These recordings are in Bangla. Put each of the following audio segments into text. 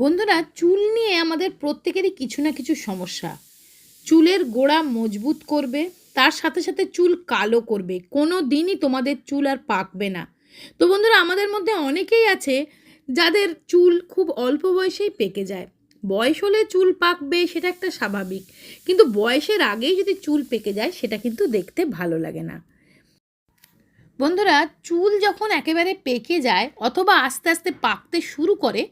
বন্ধুরা, চুল নিয়ে আমাদের প্রত্যেকেরই কিছু না কিছু সমস্যা। চুলের গোড়া মজবুত করবে, তার সাথে সাথে চুল কালো করবে। কোনো দিনই তোমাদের চুল আর পাকবে না। তো বন্ধুরা, আমাদের মধ্যে অনেকেই আছে যাদের চুল খুব অল্প বয়সেই পেকে যায়। বয়স হলে চুল পাকবে, সেটা একটা স্বাভাবিক। কিন্তু বয়সের আগেই যদি চুল পেকে যায়, সেটা কিন্তু দেখতে ভালো লাগে না। বন্ধুরা, চুল যখন একেবারে পেকে যায় অথবা আস্তে আস্তে পাকতে শুরু করে,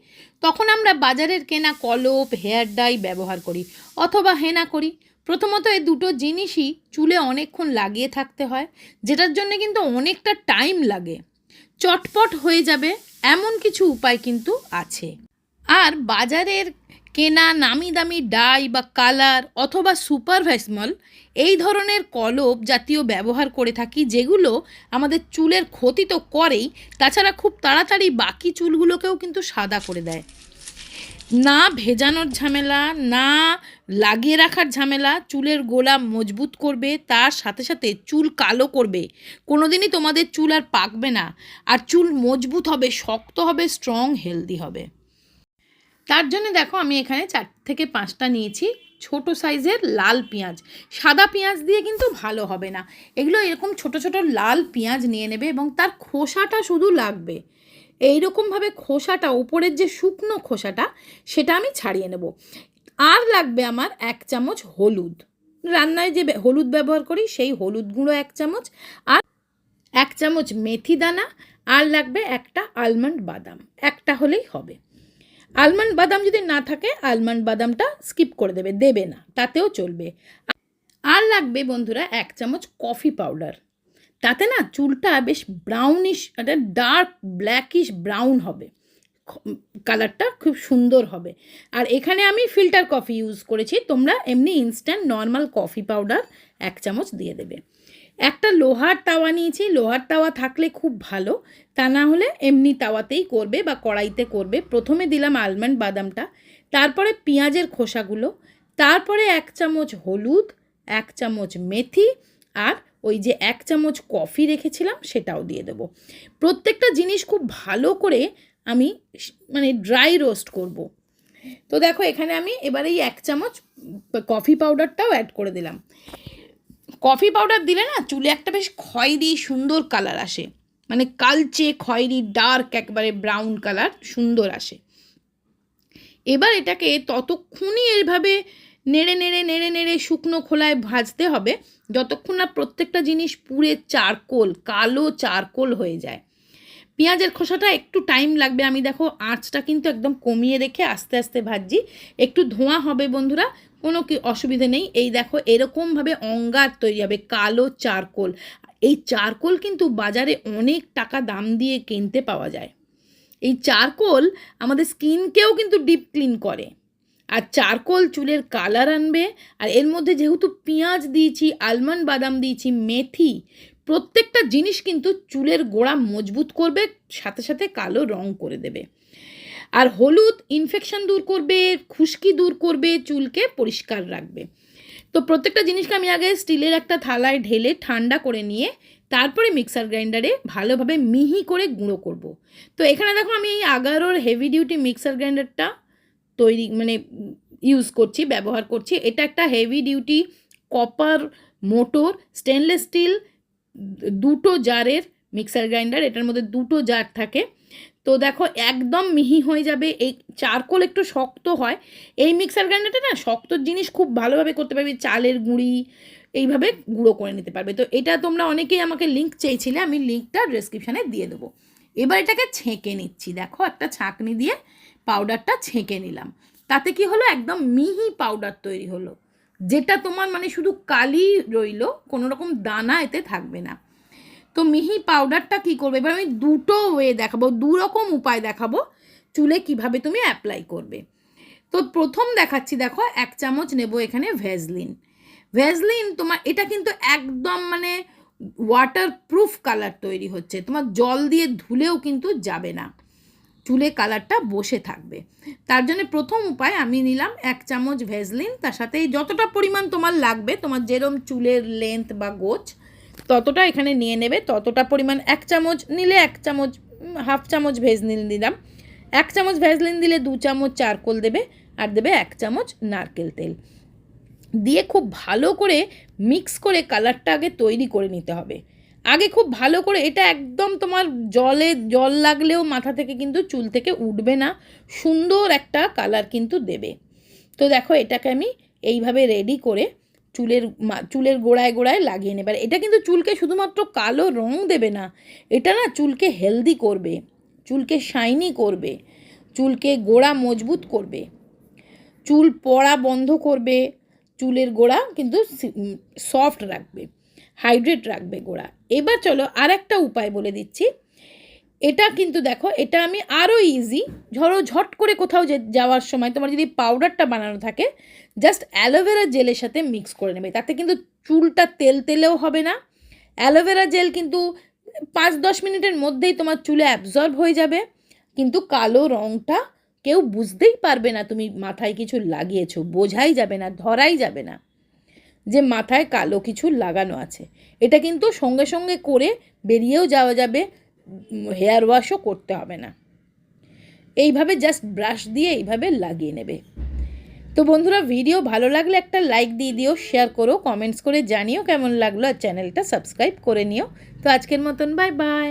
তখন আমরা বাজারের কেনা কলপ, হেয়ার ডাই ব্যবহার করি অথবা হেনা করি। প্রথমত এই দুটো জিনিসই চুলে অনেকক্ষণ লাগিয়ে থাকতে হয়, যেটার জন্য কিন্তু অনেকটা টাইম লাগে। চটপট হয়ে যাবে এমন কিছু উপায় কিন্তু আছে। আর বাজারের কেনা নামি দামি ডাই বা কালার অথবা সুপার ভেসমল, এই ধরনের কলপ জাতীয় ব্যবহার করে থাকি যেগুলো আমাদের চুলের ক্ষতি তো করেই, তাছাড়া খুব তাড়াতাড়ি বাকি চুলগুলোকেও কিন্তু সাদা করে দেয়। না ভেজানোর ঝামেলা, না লাগিয়ে রাখার ঝামেলা, চুলের গোলা মজবুত করবে, তার সাথে সাথে চুল কালো করবে। কোনোদিনই তোমাদের চুল আর পাকবে না। আর চুল মজবুত হবে, শক্ত হবে স্ট্রং হেলদি হবে। তার জন্য দেখো আমি এখানে চার থেকে পাঁচটা নিয়েছি। ছোট সাইজের লাল পেঁয়াজ। সাদা পেঁয়াজ দিয়ে কিন্তু ভালো হবে না। এগুলো এরকম ছোট ছোট লাল পেঁয়াজ নিয়ে নেবে এবং তার খোসাটা শুধু লাগবে। এইরকমভাবে খোসাটা, উপরের যে শুকনো খোসাটা, সেটা আমি ছাড়িয়ে নেব। আর লাগবে আমার এক চামচ হলুদ। রান্নায় যে হলুদ ব্যবহার করি, সেই হলুদ গুঁড়ো এক চামচ আর এক চামচ মেথি দানা। আর লাগবে একটা আলমন্ড বাদাম। একটা হলেই হবে। আলমন্ড বাদাম যদি না থাকে, আলমন্ড বাদামটা স্কিপ করে দেবে দেবে না, তাতেও চলবে। আর লাগবে বন্ধুরা এক চামচ কফি পাউডার। তাতে না চুলটা বেশ ব্রাউনিশ একটা ডার্ক ব্ল্যাকিশ ব্রাউন হবে। কালারটা খুব সুন্দর হবে। আর এখানে আমি ফিল্টার কফি ইউজ করেছি, তোমরা এমনি ইনস্ট্যান্ট নর্মাল কফি পাউডার এক চামচ দিয়ে দেবে। একটা লোহার তাওয়া নিয়েছি, লোহার তাওয়া থাকলে খুব ভালো। তা না হলে এমনি তাওয়াতেই করবে বা কড়াইতে করবে। প্রথমে দিলাম আলমন্ড বাদামটা, তারপরে পেঁয়াজের খোসাগুলো, তারপরে এক চামচ হলুদ, এক চামচ মেথি আর ওই যে এক চামচ কফি রেখেছিলাম সেটাও দিয়ে দেবো। প্রত্যেকটা জিনিস খুব ভালো করে আমি মানে ড্রাই রোস্ট করব। তো দেখো এখানে আমি এবার এই এক চামচ কফি পাউডারটাও অ্যাড করে দিলাম। কফি পাউডার দিলে না চুলে একটা বেশ খয়েরি, সুন্দর কালার আসে। মানে কালচে, খয়েরি, ডার্ক, একবারে ব্রাউন কালার সুন্দর আসে। এবার এটাকে ততক্ষণই এইভাবে নেড়ে নেড়ে নেড়ে নেড়ে শুকনো খোলায় ভাজতে হবে। যতক্ষণ না প্রত্যেকটা জিনিস পুড়ে চারকোল, কালো চারকোল হয়ে যায়। পেঁয়াজের খোসাটা একটু টাইম লাগবে। আমি দেখো আঁচটা কিন্তু একদম কমিয়ে রেখে আস্তে আস্তে ভাজছি। একটু ধোঁয়া হবে বন্ধুরা, কোনো কি অসুবিধে নেই। এই দেখো এরকমভাবে অঙ্গার তৈরি হবে, কালো চারকোল। এই চারকোল কিন্তু বাজারে অনেক টাকা দাম দিয়ে কিনতে পাওয়া যায়। এই চারকোল আমাদের স্কিনকেও কিন্তু ডিপ ক্লিন করে। আর চারকোল চুলের কালার আনবে। আর এর মধ্যে যেহেতু পেঁয়াজ দিয়েছি আলমন্ড বাদাম দিয়েছি, মেথি প্রত্যেকটা জিনিস কিন্তু চুলের গোড়া মজবুত করবে, সাথে সাথে কালো রং করে দেবে। আর হলুদ ইনফেকশন দূর করবে, খুশকি দূর করবে, চুলকে পরিষ্কার রাখবে। তো প্রত্যেকটা জিনিসকে আমি আগে স্টিলের একটা থালায় ঢেলে ঠান্ডা করে নিয়ে, তারপরে মিক্সার গ্রাইন্ডারে ভালোভাবে মিহি করে গুঁড়ো করব। তো এখানে দেখো আমি এই আগারোর হেভি ডিউটি মিক্সার গ্রাইন্ডারটা তৈরি মানে ইউজ করছি, ব্যবহার করছি। এটা একটা heavy duty copper motor stainless steel দুটো জারের মিক্সার গ্রাইন্ডার, এটার মধ্যে দুটো জার থাকে। তো দেখো, একদম মিহি হয়ে যাবে, এই চারকোল একটু শক্ত হয়। এই মিক্সার গ্রাইন্ডারটা না, শক্ত জিনিস খুব ভালোভাবে করতে পারবে, চালের গুঁড়ি, এইভাবে গুঁড়ো করে নিতে পারবে। তো এটা তোমরা অনেকেই আমাকে লিঙ্ক চেয়েছিলে, আমি লিঙ্কটা ডেসক্রিপশানে দিয়ে দেবো। এবার এটাকে ছেঁকে নিচ্ছি, দেখো, একটা ছাঁকনি দিয়ে পাউডারটা ছেঁকে নিলাম। তাতে কি হলো? একদম মিহি পাউডার তৈরি হলো। যেটা তোমার মানে শুধু কালি রইল কোনো রকম দানা এতে থাকবে না। তো মিহি পাউডারটা কি করবে? এবার আমি দুটো ওয়ে দেখাবো দু রকম উপায় দেখাবো চুলে কীভাবে তুমি অ্যাপ্লাই করবে। তো প্রথম দেখাচ্ছি, দেখো, এক চামচ নেব এখানে ভেজলিন ভেজলিন তোমার, এটা কিন্তু একদম মানে ওয়াটার প্রুফ কালার তৈরি হচ্ছে, তোমার জল দিয়ে ধুলেও কিন্তু যাবে না। চুলে কালারটা বসে থাকবে। তার জন্য প্রথম উপায় আমি নিলাম এক চামচ ভেজলিন, তার সাথে যতটা পরিমাণ তোমার লাগবে, তোমার যেরম চুলের লেন্থ বা গোছ, ততটা এখানে নিয়ে নেবে, ততটা পরিমাণ এক চামচ নিলে এক চামচ হাফ চামচ ভেজলিন দিলাম। এক চামচ ভেজলিন দিলে দু চামচ চারকোল দেবে, আর দেবে এক চামচ নারকেল তেল। দিয়ে খুব ভালো করে মিক্স করে কালারটা আগে তৈরি করে নিতে হবে। আগে খুব ভালো করে এটা একদম তোমার জলে, জল লাগলেও মাথা থেকে কিন্তু চুল থেকে উঠবে না। সুন্দর একটা কালার কিন্তু দেবে। তো দেখো এটাকে আমি এইভাবে রেডি করে চুলের চুলের গোড়ায় গোড়ায় লাগিয়ে নেবে। আর এটা কিন্তু চুলকে শুধুমাত্র কালো রং দেবে না, এটা না চুলকে হেলদি করবে, চুলকে শাইনি করবে, চুলকে গোড়া মজবুত করবে, চুল পড়া বন্ধ করবে, চুলের গোড়া কিন্তু সফট রাখবে। হাইড্রেট রাখবে গোড়া। এবার চলো আর একটা উপায় বলে দিচ্ছি। এটা কিন্তু দেখো, এটা আমি আরও ইজি ধরো ঝট করে কোথাও যাওয়ার সময় তোমার যদি পাউডারটা বানানো থাকে জাস্ট অ্যালোভেরা জেলের সাথে মিক্স করে নেবে। তাতে কিন্তু চুলটা তেল তেলেও হবে না। অ্যালোভেরা জেল কিন্তু পাঁচ দশ মিনিটের মধ্যেই তোমার চুলে অ্যাবজর্ব হয়ে যাবে। কিন্তু কালো রঙটা কেউ বুঝতেই পারবে না তুমি মাথায় কিছু লাগিয়েছো, বোঝাই যাবে না, ধরাই যাবে না। যে মাথায় কালো কিছু লাগানো আছে। এটা কিন্তু সঙ্গে সঙ্গে করে বেরিয়েও যাওয়া যাবে হেয়ার ওয়াশও করতে হবে না। এইভাবে জাস্ট ব্রাশ দিয়ে এইভাবে লাগিয়ে নেবে। তো বন্ধুরা ভিডিও ভালো লাগলে একটা লাইক দিয়ে দিও শেয়ার করো কমেন্টস করে জানিও কেমন লাগল, আর চ্যানেলটা সাবস্ক্রাইব করে নিও। তো আজকের মতন বাই বাই